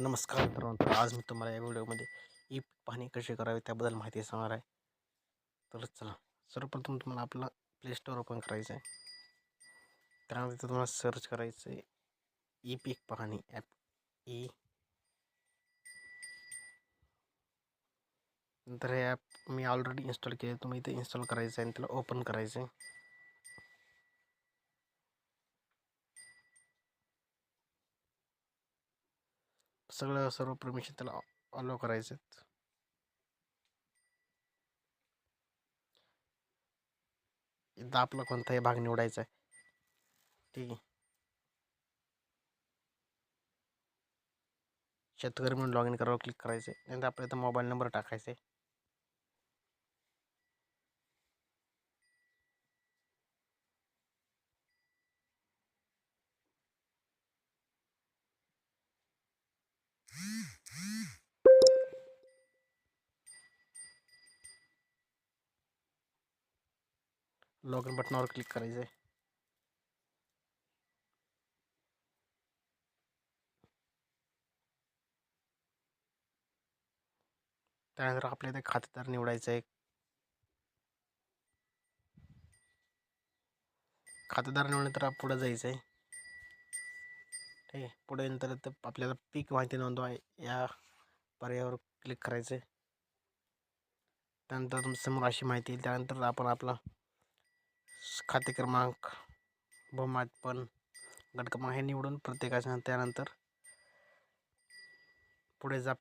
नमस्कार मित्रांनो तर आज मी तुम्हाला या व्हिडिओमध्ये ई पाहणी कशी करावी त्याबद्दल माहिती सांगणार आहे. तर चला सर्वप्रथम तुम्हाला आपला प्ले स्टोअर ओपन करायचं आहे. त्यानंतर तिथं तुम्हाला सर्च करायचं आहे ई पीक पाहणी ॲप ई e. नंतर हे ॲप मी ऑलरेडी इन्स्टॉल केले तुम्ही इथे इन्स्टॉल करायचं आहे आणि त्याला ओपन करायचं आहे सगळं सर्व परमिशन त्याला अलाव करायचे आहेत आपला कोणताही भाग निवडायचा आहे ठीक आहे. शेतकरी म्हणून लॉग इन करावं क्लिक करायचं आहे नंतर आपल्या इथं मोबाईल नंबर टाकायचा लॉग इन बटनावर क्लिक करायचं आहे त्यानंतर आपल्या इथे खातेदार निवडायचं आहे खातेदार निवडल्यानंतर आप- पुढं जायचं आहे ठीक आहे पुढे नंतर आपल्याला पीक माहिती नोंदवा या पर्यायावर क्लिक करायचं आहे त्यानंतर तुमच्यासमोर अशी माहिती येईल. त्यानंतर आपण आपला खाते क्रमांक बहुमातपण गट क्रमांक हे निवडून प्रत्येकाच्या त्यानंतर पुढे जा